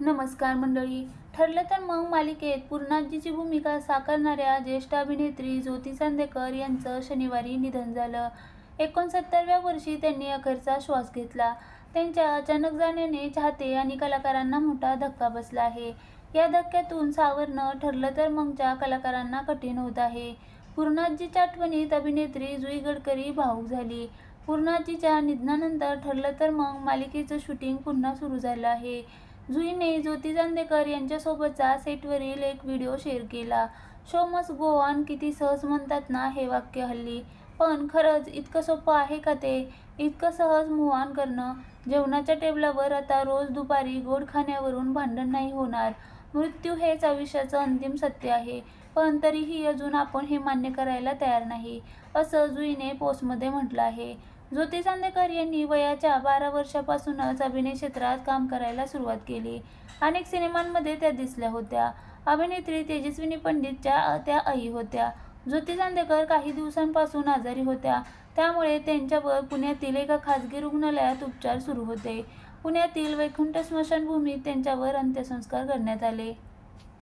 नमस्कार मंडळी. ठरलं तर मग मालिकेत पूर्णाजीची भूमिका साकारणाऱ्या ज्येष्ठ अभिनेत्री ज्योती चांदेकर यांचं शनिवारी निधन झालं. एकोणसत्तरव्या वर्षी त्यांनी अखेरचा श्वास घेतला. त्यांच्या अचानक जाण्याने चाहते आणि कलाकारांना मोठा धक्का बसला आहे. या धक्क्यातून सावरणं ठरलं तर मगच्या कलाकारांना कठीण होत आहे. पूर्णाजीच्या आठवणीत अभिनेत्री जुई गडकरी भाऊक झाली. पूर्णाजीच्या निधनानंतर ठरलं तर मग मालिकेचं शूटिंग पुन्हा सुरू झालं आहे. जुईने ज्योती चांदेकर यांच्यासोबतचा सेटवरील एक व्हिडिओ शेअर केला. शो मस गो ऑन किती सहज म्हणतात ना हे वाक्य हल्ली. पण खरंच इतकं सोपं आहे का ते? इतकं सहज मूव्ह ऑन करणं? जेवणाच्या टेबलावर आता रोज दुपारी गोड खाण्यावरून भांडण नाही होणार. मृत्यू हेच आयुष्याचं अंतिम सत्य आहे. पण तरीही अजून आपण हे मान्य करायला तयार नाही असं जुईने पोस्टमध्ये म्हटलं आहे. ज्योती चांदेकर यांनी वयाच्या बारा वर्षापासूनच अभिनय क्षेत्रात काम करायला सुरुवात केली. अनेक सिनेमांमध्ये त्या दिसल्या होत्या. अभिनेत्री तेजस्विनी पंडितच्या त्या आई होत्या. ज्योती चांदेकर काही दिवसांपासून आजारी होत्या. त्यामुळे त्यांच्यावर पुण्यातील एका खाजगी रुग्णालयात उपचार सुरू होते. पुण्यातील वैकुंठ स्मशानभूमीत त्यांच्यावर अंत्यसंस्कार करण्यात आले.